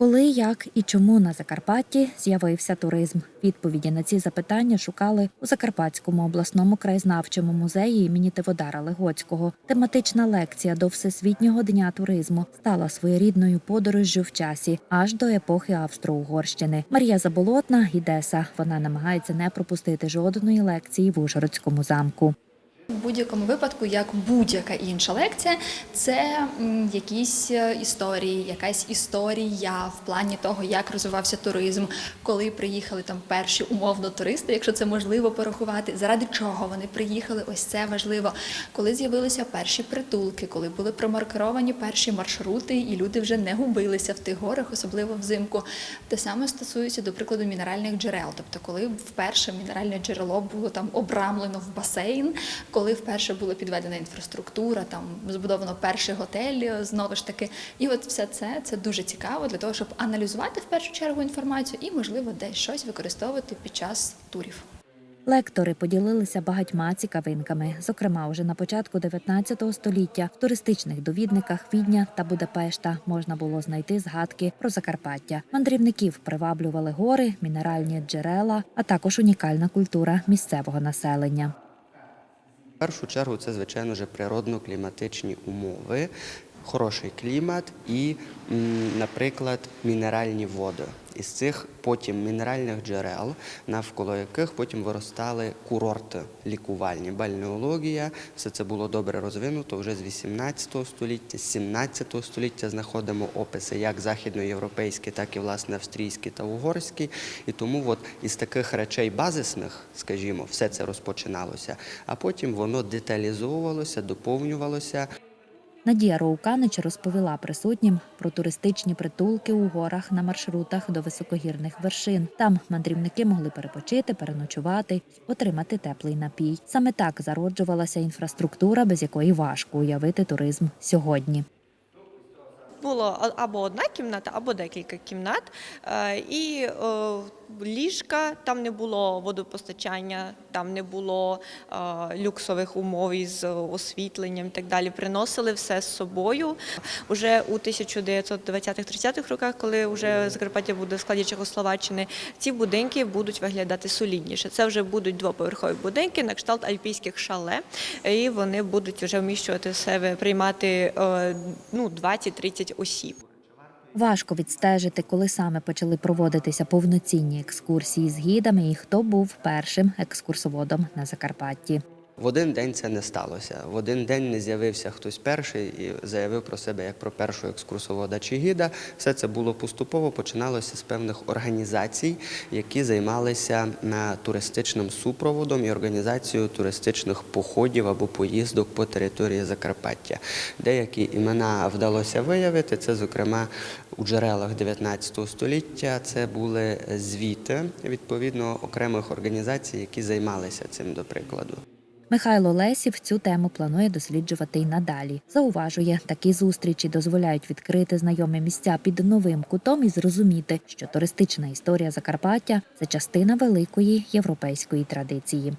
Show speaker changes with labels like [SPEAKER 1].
[SPEAKER 1] Коли, як і чому на Закарпатті з'явився туризм? Відповіді на ці запитання шукали у Закарпатському обласному краєзнавчому музеї імені Тиводара Легоцького. Тематична лекція до Всесвітнього дня туризму стала своєрідною подорожжю в часі аж до епохи Австро-Угорщини. Марія Заболотна Гідеса. Вона намагається не пропустити жодної лекції в Ужгородському замку.
[SPEAKER 2] В будь-якому випадку, як будь-яка інша лекція, це якісь е, історії, якась історія в плані того, як розвивався туризм, коли приїхали там перші умовно туристи, якщо це можливо порахувати, заради чого вони приїхали, ось це важливо. Коли з'явилися перші притулки, коли були промаркеровані перші маршрути, і люди вже не губилися в тих горах, особливо взимку. Те саме стосується, до прикладу, мінеральних джерел. Тобто, коли вперше мінеральне джерело було там обрамлено в басейн, коли вперше була підведена інфраструктура, там збудовано перший готель е, знову ж таки. І от все це це дуже цікаво для того, щоб аналізувати в першу чергу інформацію і, можливо, десь щось використовувати під час турів.
[SPEAKER 1] Лектори поділилися багатьма цікавинками. Зокрема, уже на початку 19 століття в туристичних довідниках Відня та Будапешта можна було знайти згадки про Закарпаття. Мандрівників приваблювали гори, мінеральні джерела, а також унікальна культура місцевого населення.
[SPEAKER 3] Першу чергу це, звичайно природно-кліматичні умови, хороший клімат і, наприклад, мінеральні води. Із цих потім мінеральних джерел, навколо яких потім виростали курорти лікувальні, бальнеологія. Все це було добре розвинуто вже з 18 століття, з 17 століття знаходимо описи як західноєвропейські, так і власне австрійські та угорські. І тому от із таких речей базисних, скажімо, все це розпочиналося, а потім воно деталізовувалося, доповнювалося.
[SPEAKER 1] Надія Роуканич розповіла присутнім про туристичні притулки у горах на маршрутах до високогірних вершин. Там мандрівники могли перепочити, переночувати, отримати теплий напій. Саме так зароджувалася інфраструктура, без якої важко уявити туризм сьогодні.
[SPEAKER 4] Було або одна кімната, або декілька кімнат. Е, І е, ліжка, там не було водопостачання, там не було е, люксових умов із освітленням і так далі. Приносили все з собою. Уже у 1920-30-х роках, коли вже Закарпаття буде в складі Чехословаччини, ці будинки будуть виглядати солідніше. Це вже будуть двоповерхові будинки на кшталт альпійських шале, і вони будуть вже вміщувати в себе, приймати ну, 20-30 осіб.
[SPEAKER 1] Важко відстежити, коли саме почали проводитися повноцінні екскурсії з гідами і хто був першим екскурсоводом на Закарпатті.
[SPEAKER 3] В один день це не сталося. В один день не з'явився хтось перший і заявив про себе як про першого екскурсовода чи гіда. Все це було поступово, починалося з певних організацій, які займалися туристичним супроводом і організацією туристичних походів або поїздок по території Закарпаття. Деякі імена вдалося виявити. Це, зокрема, у джерелах 19 століття це були звіти відповідно окремих організацій, які займалися цим, до прикладу.
[SPEAKER 1] Михайло Лесів цю тему планує досліджувати й надалі. Зауважує, такі зустрічі дозволяють відкрити знайомі місця під новим кутом і зрозуміти, що туристична історія Закарпаття це частина великої європейської традиції.